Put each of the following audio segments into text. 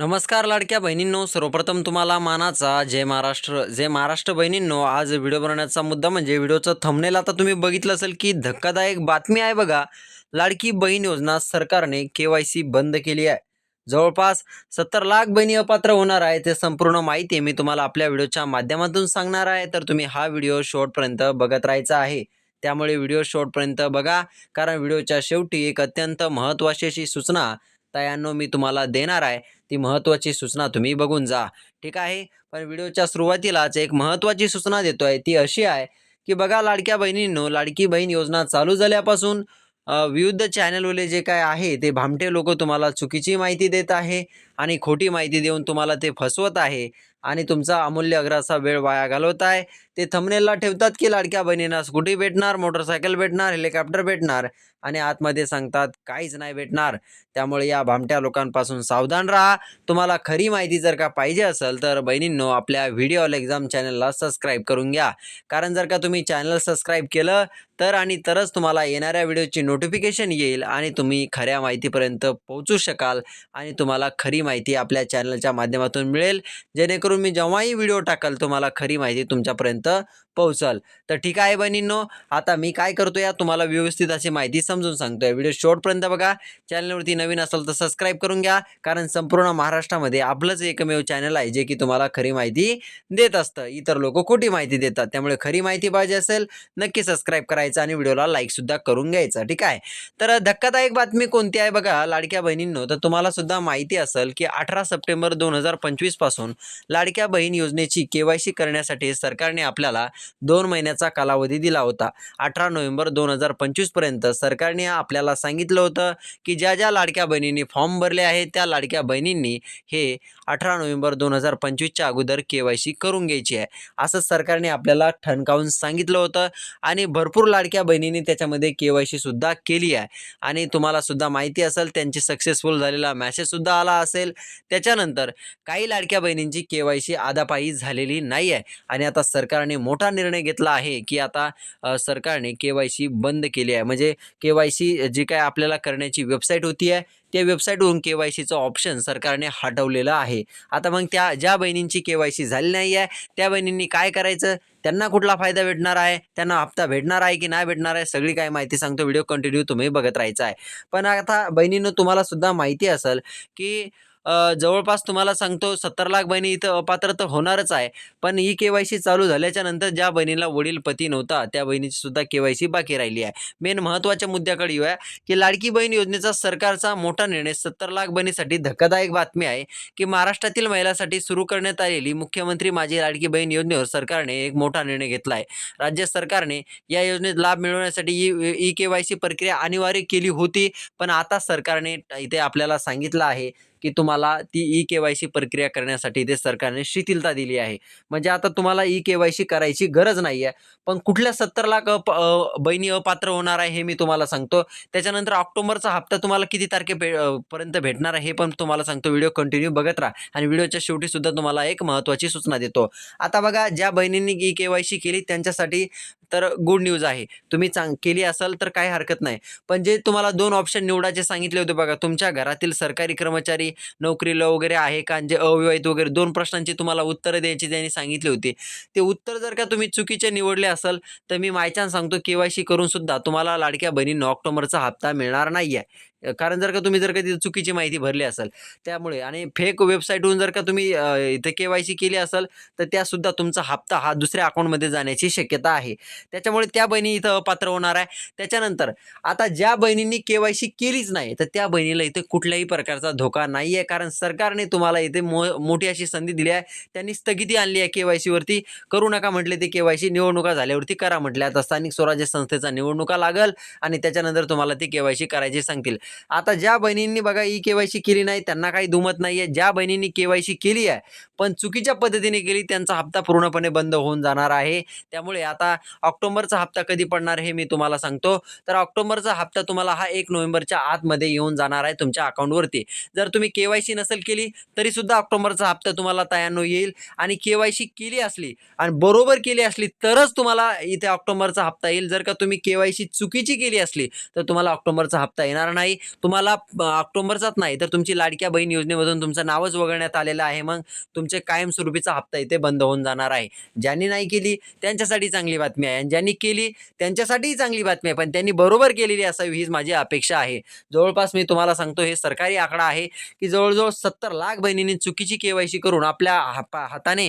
नमस्कार लाडक्या बहिणींनो सर्वप्रथम तुम्हाला मानाचा जय महाराष्ट्र जय महाराष्ट्र बहिणींनो. आज व्हिडिओ बनवण्याचा मुद्दा म्हणजे व्हिडिओचं थंबनेल आता तुम्ही बघितलं असेल की धक्कादायक बातमी आहे बघा. लाडकी बहीण योजना सरकारने के वाय सी बंद केली आहे. जवळपास सत्तर लाख बहिणी अपात्र होणार आहे ते संपूर्ण माहिती मी तुम्हाला आपल्या व्हिडिओच्या माध्यमातून सांगणार आहे. तर तुम्ही हा व्हिडिओ शेवटपर्यंत बघत राहायचा आहे. त्यामुळे व्हिडिओ शेवटपर्यंत बघा कारण व्हिडिओच्या शेवटी एक अत्यंत महत्त्वाची अशी सूचना तयांनो मी तुम्हाला देणार आहे. ती महत्त्वाची सूचना तुम्ही बघून जा. ठीक आहे? पण व्हिडिओच्या सुरुवातीलाच एक महत्त्वाची सूचना देतो आहे ती अशी आहे की बघा लाडक्या बहिणींनो लाडकी बहीण योजना चालू झाल्यापासून विविध चॅनलवाले जे काय आहे ते भामटे लोक तुम्हाला चुकीची माहिती देत आहे. आणि खोटी माहिती देऊन तुम्हाला ते फसवत आहे आणि तुमचा अमूल्य अग्राचा वेळ वाया घालवत आहे. ते थंबनेलला ठेवतात की लाडक्या बहिणींना स्कूटी भेटणार मोटरसायकल भेटणार हेलिकॉप्टर भेटणार आणि आतमध्ये सांगतात काहीच नाही भेटणार. त्यामुळे या भामट्या लोकांपासून सावधान राहा. तुम्हाला खरी माहिती जर का पाहिजे असेल तर बहिणींनो आपल्या व्हिडिओ ऑल एक्झाम चॅनलला सबस्क्राईब करून घ्या. कारण जर का तुम्ही चॅनल सबस्क्राईब केलं तर आणि तरच तुम्हाला येणाऱ्या व्हिडिओची नोटिफिकेशन येईल आणि तुम्ही खऱ्या माहितीपर्यंत पोहोचू शकाल आणि तुम्हाला खरी माहिती आपल्या चॅनलच्या माध्यमातून मिळेल. जेणेकरून मी जेव्हाही व्हिडिओ टाकाल तुम्हाला खरी माहिती तुमच्यापर्यंत पोहोचाल. तर ठीक आहे बहिणींनो आता मी काय करतो या तुम्हाला व्यवस्थित अशी माहिती समजून सांगतोय. व्हिडिओ शॉर्टपर्यंत बघा. चॅनलवरती नवीन असेल तर सबस्क्राईब करून घ्या कारण संपूर्ण महाराष्ट्रामध्ये आपलंच एकमेव चॅनल आहे जे की तुम्हाला खरी माहिती देत असतं. इतर लोक खोटी माहिती देतात त्यामुळे खरी माहिती पाहिजे असेल नक्की सबस्क्राईब करायचं आणि व्हिडिओला लाईकसुद्धा करून घ्यायचं ठीक आहे? तर धक्कादायक बातमी कोणती आहे बघा लाडक्या बहिणींनो. तर तुम्हाला सुद्धा माहिती असेल की अठरा सप्टेंबर दोन हजार पंचवीसपासून लाडक्या बहीण योजनेची केवायसी करण्यासाठी सरकारने आपल्याला दोन महिन्याचा कालावधी दिला होता. अठरा नोव्हेंबर दोन हजार पंचवीसपर्यंत सरकारने आपल्याला सांगितलं होतं की ज्या ज्या लाडक्या बहिणींनी फॉर्म भरले आहेत त्या लाडक्या बहिणींनी हे अठरा नोव्हेंबर दोन हजार पंचवीसच्या अगोदर के वाय सी करून घ्यायची आहे. असं सरकारने आपल्याला ठणकावून सांगितलं होतं आणि भरपूर लाडक्या बहिणींनी त्याच्यामध्ये के वाय सुद्धा केली आहे. आणि तुम्हाला सुद्धा माहिती असेल त्यांची सक्सेसफुल झालेला मॅसेजसुद्धा आला असेल. त्याच्यानंतर काही लाडक्या बहिणींची के वाय सी आदापायी झालेली नाही आहे आणि आता सरकारने मोठा निर्णय घेतला आहे की आता सरकारने के वाय सी बंद केली आहे. म्हणजे के वाय सी जी काय आपल्याला करण्याची वेबसाईट होती आहे त्या वेबसाईटवरून के वाय सीचं ऑप्शन सरकारने हटवलेलं आहे. आता मग त्या ज्या बहिणींची के वाय सी झाली नाही आहे त्या बहिणींनी काय करायचं? त्यांना कुठला फायदा भेटणार आहे? त्यांना हप्ता भेटणार आहे की नाही भेटणार आहे? सगळी काय माहिती सांगतो. व्हिडिओ कंटिन्यू तुम्ही बघत राहायचा आहे. पण आता बहिणीनं तुम्हाला सुद्धा माहिती असेल की जवळपास तुम्हाला सांगतो सत्तर लाख बहिणी इथं अपात्र तर होणारच आहे. पण ही के वाय सी चालू झाल्याच्यानंतर ज्या बहिणीला वडील पती नव्हता त्या बहिणीची सुद्धा के वाय सी बाकी राहिली आहे. मेन महत्त्वाच्या मुद्द्याकडे येऊया की लाडकी बहीण योजनेचा सरकारचा मोठा निर्णय सत्तर लाख बहिणीसाठी धक्कादायक बातमी आहे की महाराष्ट्रातील महिलांसाठी सुरू करण्यात आलेली मुख्यमंत्री माझी लाडकी बहीण योजनेवर सरकारने एक मोठा निर्णय घेतला आहे. राज्य सरकारने या योजनेत लाभ मिळवण्यासाठी E E K Y C प्रक्रिया अनिवार्य केली होती पण आता सरकारने इथे आपल्याला सांगितलं आहे की तुम्हाला ती ई के वाय सी प्रक्रिया करण्यासाठी ते सरकारने शिथिलता दिली आहे. म्हणजे आता तुम्हाला ई के वाय सी करायची गरज नाही आहे पण कुठल्या सत्तर लाख अप बहिणी अपात्र होणार आहे हे मी तुम्हाला सांगतो. त्याच्यानंतर ऑक्टोबरचा हप्ता तुम्हाला किती तारखे पर्यंत भेटणार आहे हे पण तुम्हाला सांगतो. व्हिडिओ कंटिन्यू बघत राहा आणि व्हिडिओच्या शेवटी सुद्धा तुम्हाला एक महत्त्वाची सूचना देतो. आता बघा ज्या बहिणींनी ई के वाय सी केली त्यांच्यासाठी तर गुड न्यूज आहे. तुम्ही चांग केली असाल तर काही हरकत नाही. पण जे तुम्हाला दोन ऑप्शन निवडायचे सांगितले होते बघा तुमच्या घरातील सरकारी कर्मचारी नोकरीला वगैरे आहे का? जे अविवाहित वगैरे दोन प्रश्नांची तुम्हाला उत्तरं द्यायची त्यांनी सांगितली होती. ते उत्तर जर का तुम्ही चुकीचे निवडले असेल तर मी मायचान सांगतो के वाय सी करून सुद्धा तुम्हाला लाडक्या बहिणींना ऑक्टोबरचा हप्ता मिळणार नाही आहे कारण जर का तुम्ही जर का तिथे चुकीची माहिती भरली असेल त्यामुळे आणि फेक वेबसाईटहून जर का तुम्ही इथे के वाय सी केली असेल तर त्यासुद्धा तुमचा हप्ता हा दुसऱ्या अकाउंटमध्ये जाण्याची शक्यता आहे. त्याच्यामुळे त्या बहिणी इथं अपात्र होणार आहे. त्याच्यानंतर आता ज्या बहिणींनी के वाय सी केलीच नाही तर त्या बहिणीला इथे कुठल्याही प्रकारचा धोका नाही आहे कारण सरकारने तुम्हाला इथे मो मोठी अशी संधी दिली आहे. त्यांनी स्थगिती आणली आहे के वाय सीवरती करू नका म्हटले ते के वाय सी निवडणुका झाल्यावरती करा म्हटले. आता स्थानिक स्वराज्य संस्थेचा निवडणुका लागल आणि त्याच्यानंतर तुम्हाला ती के वाय सी करायची सांगतील. आता ज्या बहिणींनी बघा ई के वाय सी केली नाही त्यांना काही दुमत नाही आहे ज्या बहिणींनी के वाय सी केली आहे पण चुकीच्या पद्धतीने केली त्यांचा हप्ता पूर्णपणे बंद होऊन जाणार आहे. त्यामुळे आता ऑक्टोबरचा हप्ता कधी पडणार हे मी तुम्हाला सांगतो. तर ऑक्टोबरचा हप्ता तुम्हाला हा एक नोव्हेंबरच्या आतमध्ये येऊन जाणार आहे तुमच्या अकाउंटवरती. जर तुम्ही के वाय सी नसेल केली तरी सुद्धा ऑक्टोबरचा हप्ता तुम्हाला तयार येईल आणि के वाय सी केली असली आणि बरोबर केली असली तरच तुम्हाला इथे ऑक्टोबरचा हप्ता येईल. जर का तुम्ही के वाय सी चुकीची केली असली तर तुम्हाला ऑक्टोबरचा हप्ता येणार नाही. तुम्हाला ऑक्टोबरचाच नाही तर तुमची लाडक्या बहीण योजनेमधून तुमचं नावच वगळण्यात आलेलं आहे. मग तुमचे कायमस्वरूपीचा हप्ता इथे बंद होऊन जाणार आहे. ज्यांनी नाही केली त्यांच्यासाठी चांगली बातमी आहे. आणि ज्यांनी केली त्यांच्यासाठीही चांगली बातमी आहे. पण त्यांनी बरोबर केलेली असावी हीच माझी अपेक्षा आहे. जवळपास मी तुम्हाला सांगतो हे सरकारी आकडा आहे की जवळजवळ सत्तर लाख बहिणींनी चुकीची केवायसी करून आपल्या हाताने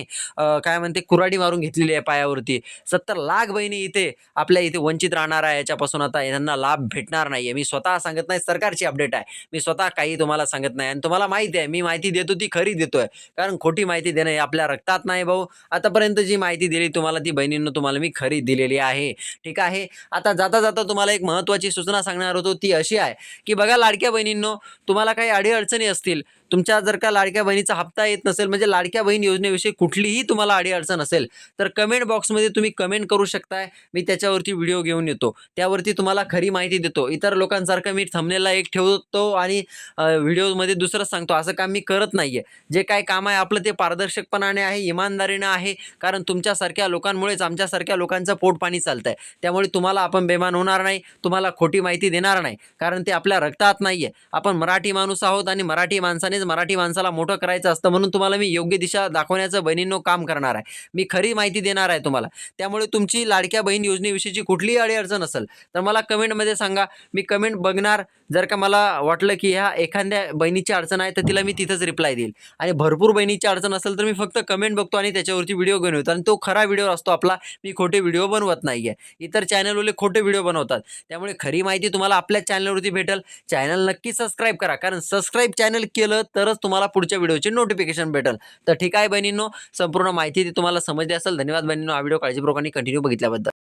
काय म्हणते कुराडी मारून घेतलेली आहे पायावरती. सत्तर लाख बहिणी इथे आपल्या इथे वंचित राहणार आहे. याच्यापासून आता यांना लाभ भेटणार नाहीये. मी स्वतः सांगत नाही सरकार प्रकारची अपडेट आहे. मी स्वतः काही तुम्हाला सांगत नाही. आणि तुम्हाला माहिती आहे मी माहिती देतो ती खरी देतोय. कारण खोटी माहिती देणं हे आपल्या रक्तात नाही भाऊ. आतापर्यंत जी माहिती दिली तुम्हाला ती बहिणींना तुम्हाला मी खरी दिलेली आहे. ठीक आहे? आता जाता जाता तुम्हाला एक महत्त्वाची सूचना सांगणार होतो ती अशी आहे. की बघा लाडक्या बहिणींनो तुम्हाला काही अडीअडचणी असतील तुमच्या जर का लाडक्या बहिणीचा हप्ता येत नसेल म्हणजे लाडक्या बहीण योजनेविषयी कुठलीही तुम्हाला अडीअडचण असेल तर कमेंट बॉक्समध्ये तुम्ही कमेंट करू शकताय. मी त्याच्यावरती व्हिडिओ घेऊन येतो. त्यावरती तुम्हाला खरी माहिती देतो. इतर लोकांसारखं मी थंबनेलला एक ठेवतो आणि व्हिडिओमध्ये दुसरं सांगतो. असं काम मी करत नाही आहे जे काय काम आहे आपलं ते पारदर्शकपणाने आहे इमानदारीनं आहे. कारण तुमच्यासारख्या लोकांमुळेच आमच्यासारख्या लोकांचं पोट पाणी चालतं आहे त्यामुळे तुम्हाला आपण बेमान होणार नाही. तुम्हाला खोटी माहिती देणार नाही. कारण ते आपल्या रक्तात नाही आहे आपण मराठी माणूस आहोत आणि मराठी माणसानेच मराठी माणसाला मोठं करायचं असतं म्हणून तुम्हाला मी योग्य दिशा दाखवण्याचं बहिणींनो काम करणार आहे. मी खरी माहिती देणार आहे तुम्हाला. त्यामुळे तुमची लाडक्या बहीण योजनेविषयीची कुठलीही अडीअडचण असेल तर मला कमेंटमध्ये सांगा. मी कमेंट बघणार. जर का मला वाटलं की ह्या एखाद्या बहिणीची अडचण आहे तर तिला मी तिथंच रिप्लाय देईल. आणि भरपूर बहिणीची अडचण असेल तर मी फक्त कमेंट बघतो आणि त्याच्यावरती व्हिडिओ बनवतो आणि तो खरा व्हिडिओ असतो आपला. मी खोटे व्हिडिओ बनवत नाही आहे इतर चॅनलवाले खोटे व्हिडिओ बनवतात. त्यामुळे खरी माहिती तुम्हाला आपल्या चॅनलवरती भेटेल. चॅनल नक्की सबस्क्राईब करा. कारण सबस्क्राईब चॅनल केलं तरच तुम्हाला पुढच्या व्हिडिओचे नोटिफिकेशन भेटेल. तर ठीक आहे बहिणींनो संपूर्ण माहिती ती तुम्हाला समजली असेल. धन्यवाद बहिणींनो. हा व्हिडिओ काळजीपूर्वकाने कंटिन्यू बघितल्याबद्दल.